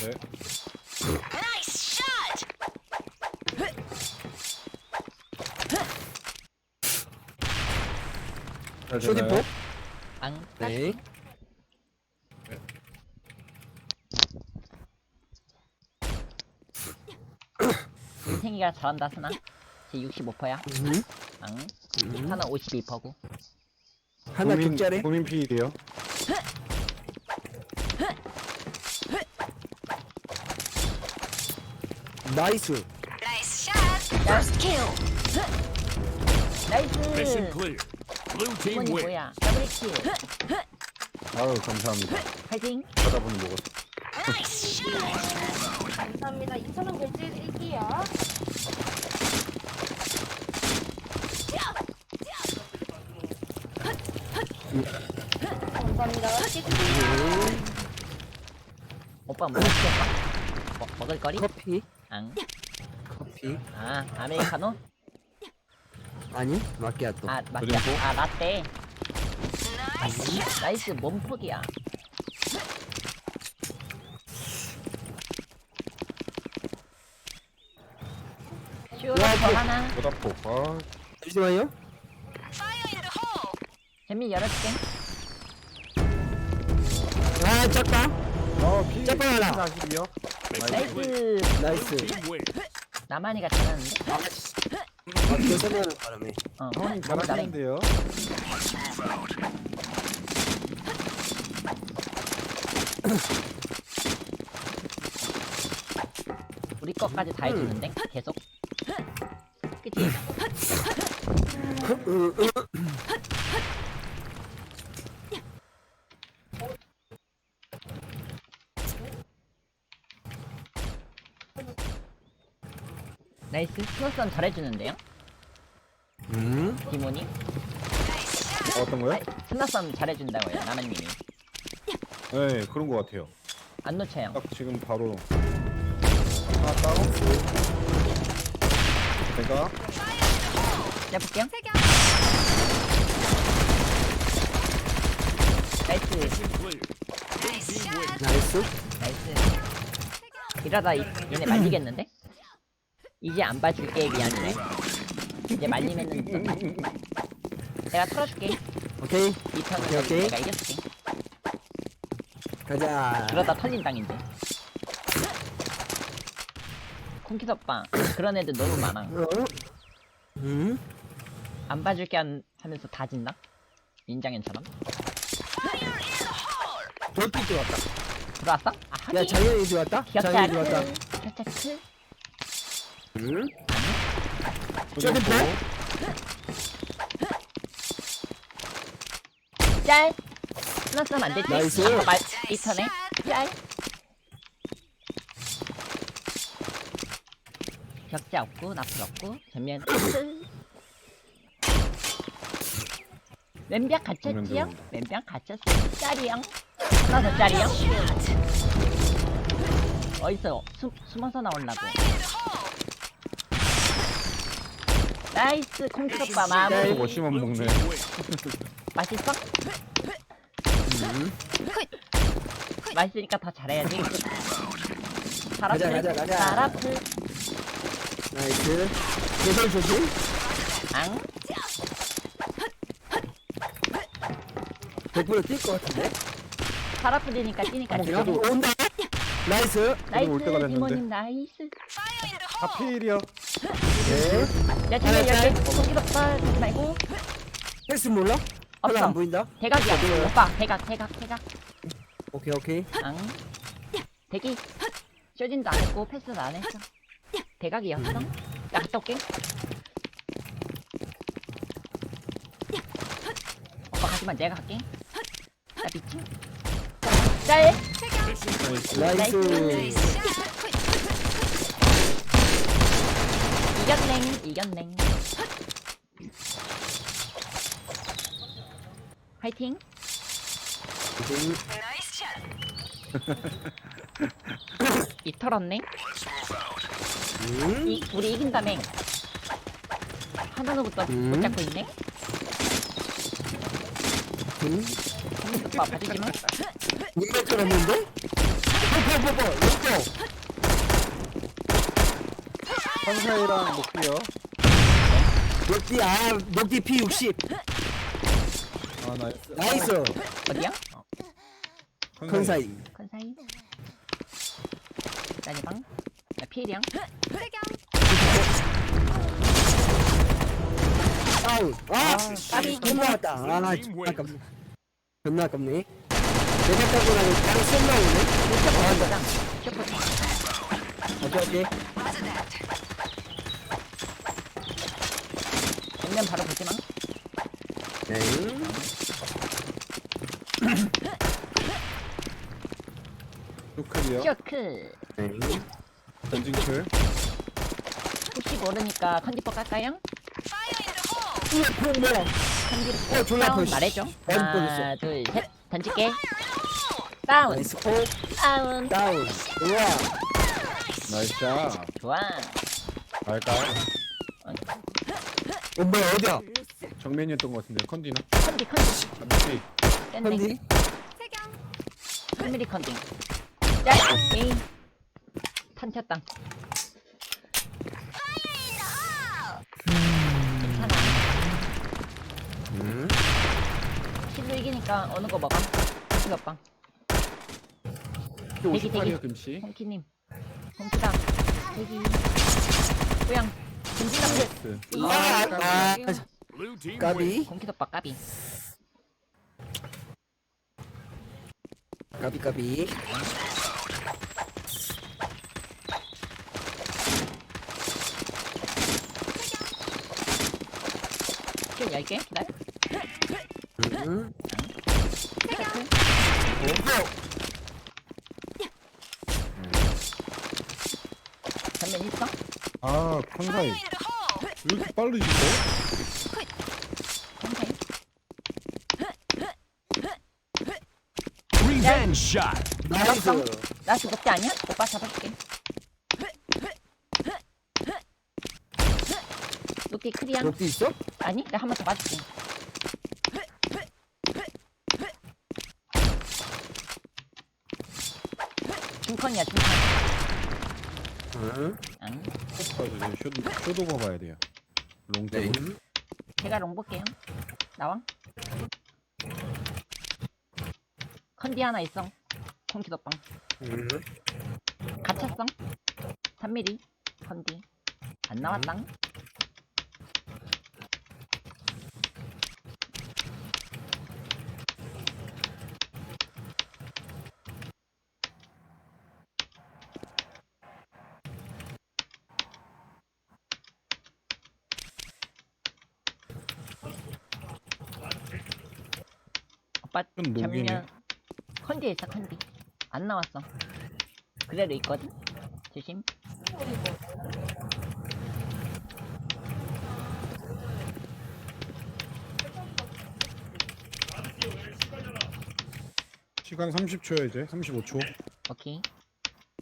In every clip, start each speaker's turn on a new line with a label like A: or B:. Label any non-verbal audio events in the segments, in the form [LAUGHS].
A: 네.
B: Nice shot!
A: 잘
C: 쇼디포?
A: 되나요?
D: 앙.
C: 네.
D: 인생이가 잘한다 스나. 제 65%야.
C: 음.
D: 앙.
C: 음.
D: 하나 52%고.
C: 하나
A: 고민-
C: 격자래.
A: 고민 피일이요.
C: 나이스.
B: Nice shot! First kill!
E: Mission
D: 나이스.
E: clear. Blue team
D: 이번이
E: win.
D: 뭐야? 더블킬.
A: 아유 감사합니다.
D: 파이팅.
A: 하다 보니 먹었어.
B: Nice shot!
F: 감사합니다. 2,000원 결제해드릴게요. 감사합니다. 드세요.
D: 오빠 뭐? 뭐, 먹을 거리?
C: 커피.
D: 앙.
C: 커피.
D: 아 아메리카노?
C: 아니 마키아토.
D: 아 맞다.
A: 그리고?
D: 아 라떼. 나이스 몸폭이야. 슈가 더 하나.
A: 보다포. 아
C: 잠시만요.
D: 재미 열어줄게.
C: 아 작다.
A: 어, 피.
C: 짝방 하나.
A: 40이요?
D: 나이스.
C: 나이스.
D: 나만이가 잘하는데?
C: 아 계산하는 바람에.
D: 어.
A: 형님
D: 너무 잘해.
A: 잘하시는데요?
D: 우리 것까지 다 해주는데? 계속. 그치? [LAUGHS] [LAUGHS] 나이스. 스노썸 잘해주는데요?
C: 음.
D: 디모니?
A: 어, 어떤 거요?
D: 아이, 스노썸 잘해준다고요, 나만님이.
A: 네 그런 거 같아요.
D: 안 놓쳐요.
A: 딱 지금 바로 하나 다운. 제가
D: 해볼게요. 나이스.
C: 나이스.
D: 이러다 이, 얘네 말리겠는데? 이제 안 봐줄게 미안해. 이제 말리면은 좀 내가 털어줄게.
C: 오케이.
D: 이 턴은
C: 오케이.
D: 내가 이겨줄게.
C: 가자.
D: 그러다 털린 당인데. 오빠 그런 애들 너무 많아.
C: 어? 음.
D: 안 봐줄게 한, 하면서 다 진다? 인장현처럼.
C: 돌pit 들어왔다.
D: 들어왔어?
C: 아야
D: 하긴.
C: 장현이 들어왔다. 장현이 들어왔다.
D: 격차 크.
C: 음.
A: 쇼디포.
D: 짤. 플러스면 안 되지?
C: 나이스.
D: 말, 이 턴에 짤. 격자 없고 나풀 없고 전면. 왼벽 갇혔지요? 왼벽 갇혔어요. 짤이요. 하나 더 짤이요. 숨, 숨어서 나오려고. 나이스 콩초빠 마무리.
A: 뭐 심한 먹네. [LAUGHS]
D: 맛있어?
C: 음.
D: 맛있으니까 더 잘해야지.
C: 가자, 가자, 가자.
D: 사라플,
C: 나이스. 계산 조심.
D: 앙.
C: 100%뛸것 같은데.
D: 사라플이니까 뛰니까 지금.
C: 온다. 나이스.
D: 나이스,
A: 올 때가 됐는데.
D: 이모님 나이스.
B: Hole!
A: 피일이요.
C: 네.
D: 야, 정말
C: 하나,
D: 열개 공기롭다 하지 말고.
C: 헬스 몰라?
D: 없어.
C: 안 보인다.
D: 대각이야. 오빠, 대각, 대각, 대각.
C: 오케이 오케이.
D: 앙. 대기. 쇼진도 안 했고, 패스도 안 했어. 대각이었어. 야, 갔다 올게. 오빠 가지만 내가 갈게. 나 미친. 짤.
C: 나이스.
D: 이겼냉, 이겼냉. 화이팅.
B: Nice shot!
D: 이 털었네.
C: 음.
D: 이, 우리 이긴다며. 하나로부터
C: 음.
D: 못 잡고 있네.
C: 음.
D: 오빠 봐주지 마.
C: 눈매 털었는데? 뽀뽀 뽀뽀 왼쪽
A: 컨사이랑 목표요.
C: 녹디 아 녹디 P60
A: 아 나이스.
C: 나이스
D: 어디야?
C: 컨사이
D: 컨사이. 짜리방. 나 피해량.
C: 다운 아
D: 까비.
C: 존나 왔다 아 존나 아깝네 존나 아깝네 내가 타고 나면 그냥 쏜 나오네
D: 포장. 슈퍼.
C: 오케이 오케이
D: 정면 바로 보지마.
C: 네
A: 쇼클이요.
D: 쇼크.
C: 네.
A: 전진클.
D: 혹시 모르니까 컨디퍼 깔까요?
C: 우와 그 뭐야
D: 컨디
C: 어, 졸라 아파,
D: 말해줘.
C: 씨.
D: 하나,
C: 뻔했어.
D: 둘, 셋. 던질게. 다운.
C: 나이스 포
D: 다운.
C: 다운 우와
A: 나이스 샷.
D: 좋아.
A: 갈까요?
C: 어 뭐야 어디야
A: 정면이었던 것 같은데 컨디나.
D: 컨디 컨디. 뺐네.
C: 컨디
D: 3mm 컨디. 자, 오케이. 탄 쳤다. 괜찮아.
C: 음.
D: 실로 이기니까 어느 거 먹어? 이것빵.
A: 또
D: 대기, 대기.
A: 58이요 금씨.
D: 홍키님. 홍키다. 대기. 뿌양. 김진남들.
A: 나이스.
C: 아, 아,
E: Blue team wins.
C: 까비
D: 공키덮밥 까비.
C: 까비 까비
D: 킬 10개? 기다려.
C: 음.
D: 전면 있어?
A: 아 컨사이. 왜 이렇게.
E: Revenge shot.
C: 나이스
D: 나 죽었지 아니야? 오빠 잡아줄게. 녹디 크리야?
C: 녹디 있어?
D: 아니, 내가 한번더 봐줄게. 중컨이야, 중컨.
C: 응
D: 응.
A: 아, 이제 쇼도 쇼도 봐봐야 돼요. 롱테이블.
C: 네.
D: 제가 롱 볼게요. 나와. 컨디 하나 있어. 콩키덮빵.
C: 음.
D: 갇혔어. 3mm. 컨디. 안 나왔당.
A: 녹이네.
D: 전면 컨디에 있어 컨디 안 나왔어 그대로 있거든 조심
A: 시간 30초야 이제. 35초.
D: 오케이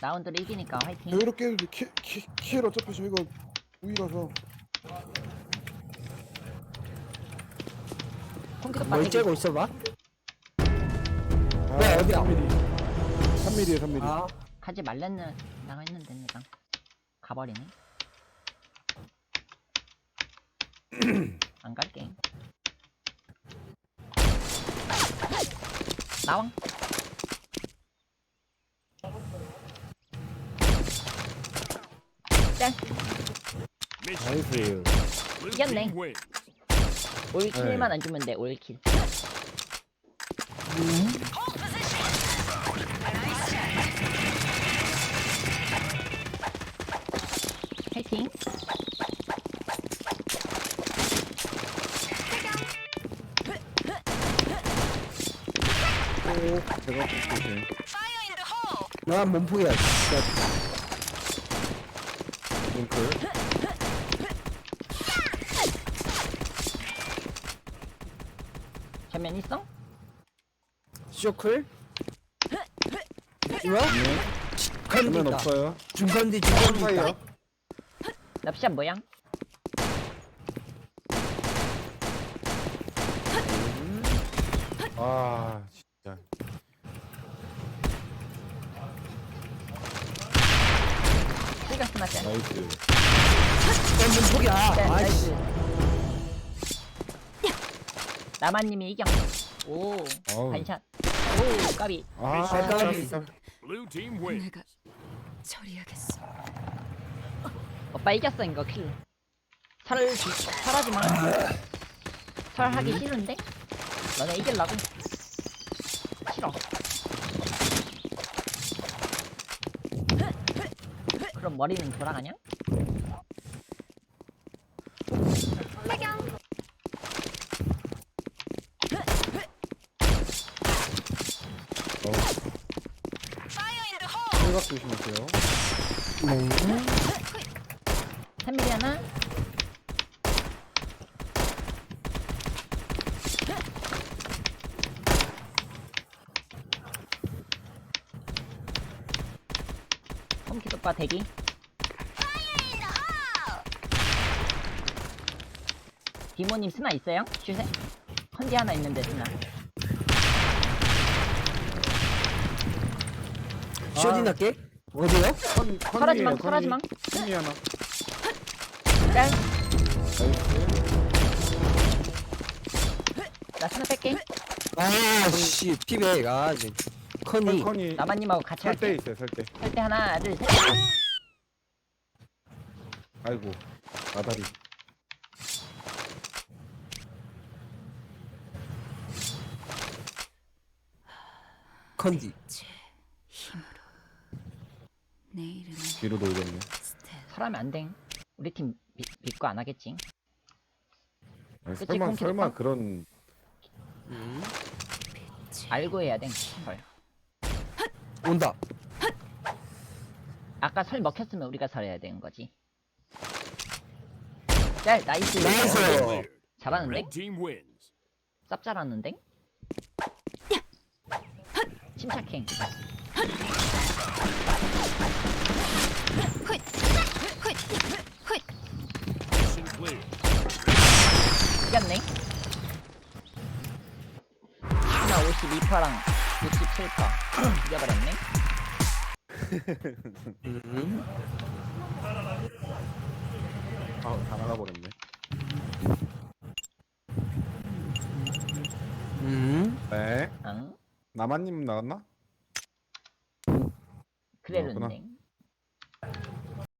D: 라운드를 이기니까 화이팅
A: 이렇게 해도 키, 키, 킬 어차피 저희가 우위라서.
D: 콩키도
C: 뭘
D: 빠지기
C: 째고 있어봐 어디야?
A: 3mm. 3mm에 3mm.
C: 아
D: 가지 말랬는 나가 했는데 내가 가버리네 안 갈게 나왕 짠
A: 나이스.
D: 이겼네.
E: wins.
D: 올킬만 안 주면 돼 올킬 파
C: 나 몸폭이야 진짜
A: 링클.
D: 전면 있어?
C: 쇼클 이거?
A: 네. 그러면
C: 있다
A: 없어요.
C: 있다
A: 컨사이요.
D: 럽샷 모양
A: 아, 진짜.
D: 짤.
A: 나이스.
C: 어, 문폭이야.
D: 짤,
C: 아이씨.
D: 나이스. 나만님이 이겨. 오. 반샷. 오, 까비.
A: 아.
E: Blue team wins.
B: 내가 처리하겠어.
D: 오빠 이겼어 이거 킬. 주- 설하지 마. 설하기 싫은데? 너네 이길라고? 싫어. 그럼 머리는 돌아가냐?
A: 생각 조심하세요.
C: 네.
D: 3mm 하나? 오빠 대기 디모님 스나 있어요? 슈세? 컨디 하나 있는데 스나
C: 쇼딘 할게. 어디요?
A: 컨,
D: 마,
A: 컨이에요,
D: 설하지 마.
A: 컨이. 컨이 하나.
D: 짤!
A: 나이스.
D: 나 스나 뺄게
C: 아, 씨. 피백. 아, 이제. 컨이.
A: 컨, 컨이.
D: 나만님하고 같이
A: 설때
D: 할게
A: 있어요, 설때.
D: 할때 하나 둘셋
A: 아이고. 나다리.
C: 컨디.
B: 내 이름은
A: 뒤로 돌겠네.
B: 스텔.
D: 설하면 안돼 우리 팀 비, 믿고 안 하겠지
A: 아니,
D: 그치,
A: 설마, 설마
D: 오빠?
A: 그런.
D: 알고 해야 돼 설.
C: 온다.
D: 아까 설 먹혔으면 우리가 설해야 되는 거지 짤 나이스
C: 나이스.
D: 잘하는데?
E: Red team wins.
D: 쌉 잘하는데?
E: Clear.
D: 이겼네 하나 52%랑 67% 이겨버렸네
C: 음.
A: 아, 다 나가버렸네.
C: 음.
A: 네.
D: 응?
A: 나만님 나왔나?
D: 그래는데